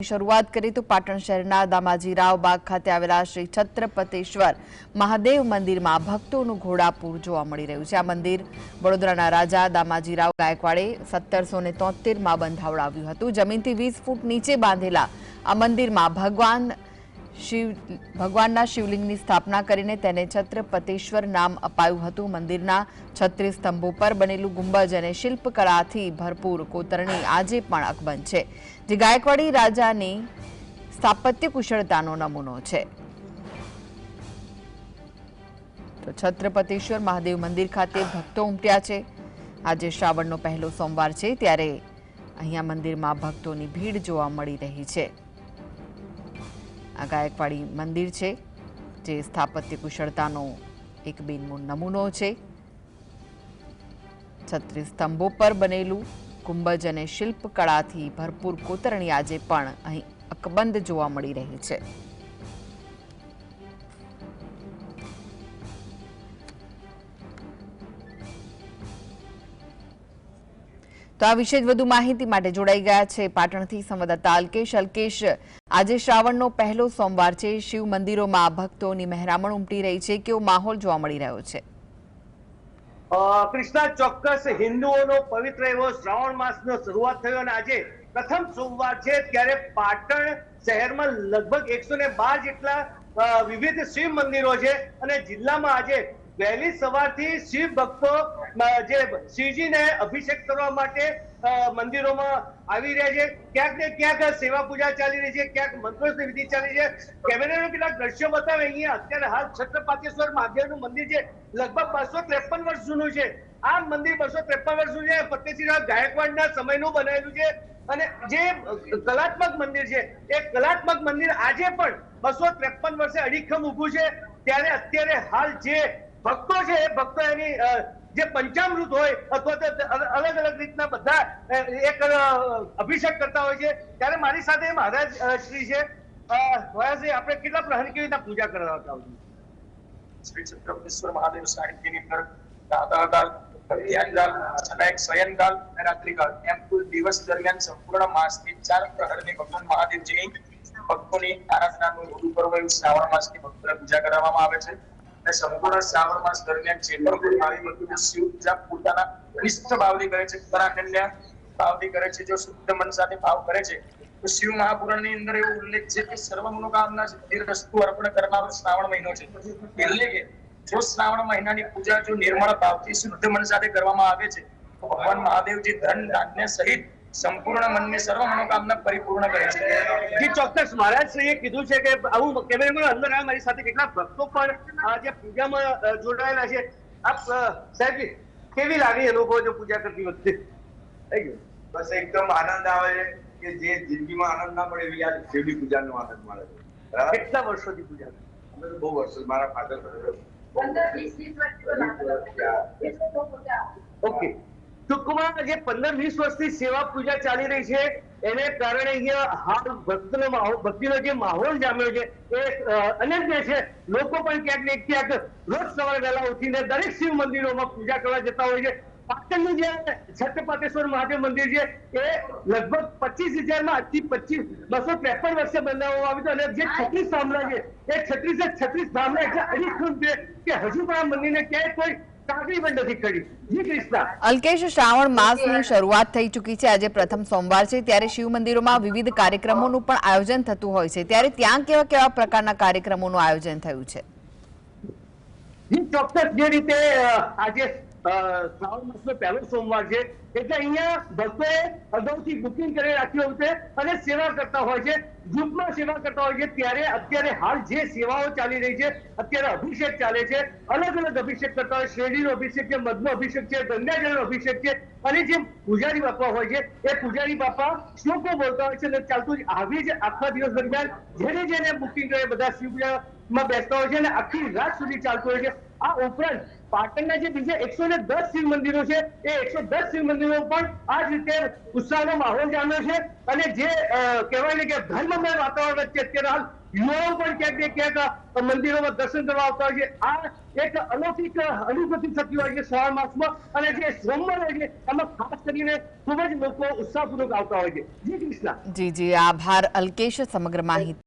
શરૂઆત કરી તો પાટણ શહેરના દામાજીરાવ બાગ ખાતે આવેલા શ્રી છત્રપતેશ્વર મહાદેવ મંદિરમાં ભક્તોનું ઘોડાપૂર જોવા મળી રહ્યું છે. આ મંદિર વડોદરાના રાજા દામાજીરાવ ગાયકવાડે સત્તરસો ને તોતેરમાં બંધાવડાવ્યું હતું. જમીનથી વીસ ફૂટ નીચે બાંધેલા આ મંદિરમાં ભગવાન શિવ, ભગવાનના શિવલિંગની સ્થાપના કરીને તેને છત્રપતેશ્વર નામ અપાયું હતું. મંદિરના છત્રીસ સ્તંભો પર બનેલું ગુંબજ અને શિલ્પકળાથી ભરપૂર કોતરણી આજે પણ અકબંધ છે. જે ગાયકવાડી રાજાની સ્થાપત્ય કુશળતાનો નમૂનો છે. તો છત્રપતેશ્વર મહાદેવ મંદિર ખાતે ભક્તો ઉમટ્યા છે. આજે શ્રાવણનો પહેલો સોમવાર છે, ત્યારે અહીંયા મંદિરમાં ભક્તોની ભીડ જોવા મળી રહી છે. આ ગાયકવાડી મંદિર છે, જે સ્થાપત્ય કુશળતાનો એક બેનમૂ, નમૂનો છે. છત્રીસ સ્તંભો પર બનેલું કુંભજ અને શિલ્પકળાથી ભરપૂર કોતરણી આજે પણ અહીં અકબંધ જોવા મળી રહી છે. તો આ વિશે જ વધુ માહિતી માટે જોડાઈ ગયા છે પાટણથી સંવાદદાતા અલ્કેશ. અલ્કેશ, આજે શ્રાવણનો પહેલો સોમવાર છે. શિવ મંદિરોમાં ભક્તોની મહેરામણ ઉમટી રહી છે. કેવો માહોલ જોવા મળી રહ્યો છે? કૃષ્ણા, ચોક્કસ હિન્દુઓનો પવિત્ર એવો શ્રાવણ માસનો શરૂઆત થયો અને આજે પ્રથમ સોમવાર છે ત્યારે પાટણ શહેરમાં લગભગ એકસો જેટલા વિવિધ શિવ મંદિરો છે અને જિલ્લામાં આજે વહેલી સવારથી શિવ ભક્તો જે શિવજીને અભિષેક કરવા માટે મંદિરોમાં આવી રહ્યા છે. ક્યાંક ને ક્યાંક સેવા પૂજા ચાલી રહી છે, ક્યાંક મંત્રોની વિધિ ચાલી છે. કેમેરાનો કેટલાક દ્રશ્યો બતાવે, અહીંયા અત્યારે હાલ છત્રપાતેશ્વર મહાદેવનું મંદિર છે. લગભગ બસો ત્રેપન વર્ષ જૂનું છે. આ મંદિર બસો ત્રેપન વર્ષ જૂનું છે. ફતેસિંહરાવ ગાયકવાડના સમયનું બનાવેલું છે. અને જે કલાત્મક મંદિર છે, એ કલાત્મક મંદિર આજે પણ બસો ત્રેપન વર્ષે અડીખમ ઊભું છે. ત્યારે અત્યારે હાલ જે ભક્તો છે એ ભક્તો એની જે પંચામૃત હોય અથવા તો અલગ અલગ રીતના બધા એક અભિષેક કરતા હોય છે ત્યારે મારી સાથે મહારાજ શ્રી છે. અ, આપણે કેટલા પ્રહર કેવી રીતના પૂજા કરાવતા હોય? શ્રી છત્રપતિશ્વર મહાદેવ સાહિત્યની અંદર છલાયક શયનકાલ અને રાત્રિકાળ એમ કુલ દિવસ દરમિયાન સંપૂર્ણ માસની ચાર પ્રહરની ભગવાન મહાદેવજીની ભક્તોની આરાધનાનું પર્વ એવું શ્રાવણ માસની ભક્તોને પૂજા કરવામાં આવે છે. અને સંપૂર્ણ શ્રાવણ માસ દરમિયાન જે પણ કોઈ ભક્તો શિવ પૂજા પોતાના નિષ્ઠ ભાવથી કરે છે, ઉત્તરાખંડના ભાવથી કરે છે, જો શુદ્ધ મન સાથે ભાવ કરે છે, તો શિવ મહાપુરાણની અંદર એવો ઉલ્લેખ છે કે સર્વ મનોકામના સિદ્ધિ વસ્તુ અર્પણ કરનારો શ્રાવણ મહિનો છે. એટલે કે જો શ્રાવણ મહિનાની પૂજા જો નિર્મળ ભાવથી શુદ્ધ મન સાથે કરવામાં આવે છે ભગવાન મહાદેવજી ધન, ધાન્ય સહિત સંપૂર્ણ મનને સર્વ મનોકામના પરિપૂર્ણ કરે છે. જી ચોક્કસ. મહારાજ શ્રીએ કીધું છે કે આવું કેમેરામેન અંદર આવ્યા મારી સાથે કેટલા ભક્તો પણ જે પૂજામાં જોડાયેલા છે. આપ સાહેબ કેવી લાગણી અનુભવો જો પૂજા કરતી વખતે? થઈ ગયું? બસ એકદમ આનંદ આવે છે કે જે જિંદગીમાં આનંદ ના મળે એવી આ શિવની પૂજાનો આનંદ મળે છે? કેટલા વર્ષોથી પૂજા અમે તો બહુ વર્ષો મારા ફાધર પંદર વીસ વીસ વર્ષ ઓકે. ટૂંકમાં જે પંદર વીસ વર્ષથી સેવા પૂજા ચાલી રહી છે, એને કારણે અહીંયા હાલ ભક્તનો માહોલ ભક્તિનો જે માહોલ જામ્યો છે, એ અનન્ય છે. લોકો પણ ક્યાંક ને ક્યાંક રોજ સવારે વહેલા ઉઠીને દરેક શિવ મંદિરોમાં પૂજા કરવા જતા હોય છે. પાટણનું જે છત્રપાતેશ્વર મહાદેવ મંદિર છે, એ લગભગ પચીસ હજારમાં આજથી પચીસ, બસો ત્રેપન વર્ષે બનાવવામાં આવ્યું હતું અને જે છત્રીસ થાંભલા છે, એ છત્રીસે છત્રીસ સામ્રાજ્ય એટલે છે કે હજુ પણ આ મંદિરને ક્યાંય કોઈ કાંકરી પણ નથી કરી. જી કૃષ્ણા. અલ્કેશ શ્રાવણ માસની શરૂઆત થઈ ચૂકી છે. આજે પ્રથમ સોમવાર છે. ત્યારે શિવ મંદિરોમાં વિવિધ કાર્યક્રમોનું પણ આયોજન થતું હોય છે. ત્યારે ત્યાં કેવા કેવા પ્રકારના કાર્યક્રમોનું આયોજન થયું છે? જી ચોક્કસ જે રીતે આજે શ્રાવણ માસનો પહેલો સોમવાર છે. એટલે અહીંયા ભક્તોએ અગાઉથી બુકિંગ કરી રાખ્યું છે અને સેવા કરતા હોય છે. ગ્રુપમાં સેવા કરતા હોય છે. ત્યારે અત્યારે હાલ જે સેવાઓ ચાલી રહી છે, અત્યારે અભિષેક ચાલે છે. અલગ અલગ અભિષેક કરતા હોય શેરડીનો અભિષેક છે, મધનો અભિષેક છે, ગંગાજળનો અભિષેક છે. અને જે પૂજારી બાપા હોય છે, એ પૂજારી બાપા શ્લોકો બોલતા હોય છે અને ચાલતું આવી જ આખા દિવસ દરમિયાન જેને જેને બુકિંગ કરે, બધા શિવ પૂજામાં બેસતા હોય છે અને આખી રાત સુધી ચાલતું હોય છે. આ ઉપરાંત પાટણના જે બીજા એકસો ને દસ શિવ મંદિરો છે, એ એકસો દસ શિવ મંદિરો પણ આ જ રીતે ઉત્સાહનો માહોલ જામ્યો છે. અને જે કહેવાય ને કે ધર્મમય વાતાવરણ વચ્ચે અત્યારે હાલ યુવાઓ પણ ક્યાંક ક્યાંક મંદિરોમાં દર્શન કરવા આવતા હોય છે. આ એક અલૌકિક અનુભૂતિ થતી હોય છે શ્રાવણ માસમાં. અને જે સોમવાર હોય છે, એમાં ખાસ કરીને ખૂબ જ લોકો ઉત્સાહપૂર્વક આવતા હોય છે. જી કૃષ્ણ. જી જી, આભાર અલ્કેશ, સમગ્ર માહિતી